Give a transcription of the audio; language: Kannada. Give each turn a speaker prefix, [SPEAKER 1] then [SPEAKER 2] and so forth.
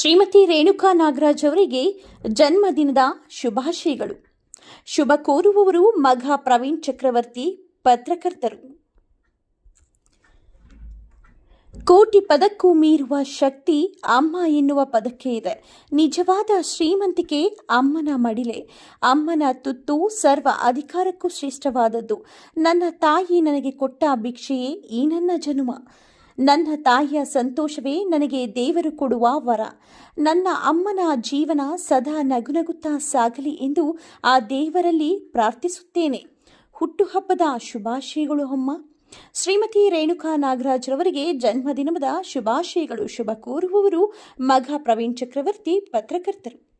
[SPEAKER 1] ಶ್ರೀಮತಿ ರೇಣುಕಾ ನಾಗರಾಜ್ ಅವರಿಗೆ ಜನ್ಮದಿನದ ಶುಭಾಶಯಗಳು. ಶುಭ ಕೋರುವವರು ಮಗ ಪ್ರವೀಣ್ ಚಕ್ರವರ್ತಿ, ಪತ್ರಕರ್ತರು. ಕೋಟಿ ಪದಕ್ಕೂ ಮೀರುವ ಶಕ್ತಿ ಅಮ್ಮ ಎನ್ನುವ ಪದಕ್ಕೆ ಇದೆ. ನಿಜವಾದ ಶ್ರೀಮಂತಿಕೆ ಅಮ್ಮನ ಮಡಿಲೆ. ಅಮ್ಮನ ತುತ್ತು ಸರ್ವ ಅಧಿಕಾರಕ್ಕೂ ಶ್ರೇಷ್ಠವಾದದ್ದು. ನನ್ನ ತಾಯಿ ನನಗೆ ಕೊಟ್ಟ ಭಿಕ್ಷೆಯೇ ಈ ನನ್ನ ಜನುಮ. ನನ್ನ ತಾಯಿಯ ಸಂತೋಷವೇ ನನಗೆ ದೇವರು ಕೊಡುವ ವರ. ನನ್ನ ಅಮ್ಮನ ಜೀವನ ಸದಾ ನಗುನಗುತ್ತಾ ಸಾಗಲಿ ಎಂದು ಆ ದೇವರಲ್ಲಿ ಪ್ರಾರ್ಥಿಸುತ್ತೇನೆ. ಹುಟ್ಟುಹಬ್ಬದ ಶುಭಾಶಯಗಳು ಅಮ್ಮ. ಶ್ರೀಮತಿ ರೇಣುಕಾ ನಾಗರಾಜ್ ರವರಿಗೆ ಜನ್ಮದಿನದ ಶುಭಾಶಯಗಳು. ಶುಭ ಕೋರುವವರು ಮಗ ಪ್ರವೀಣ್ ಚಕ್ರವರ್ತಿ, ಪತ್ರಕರ್ತರು.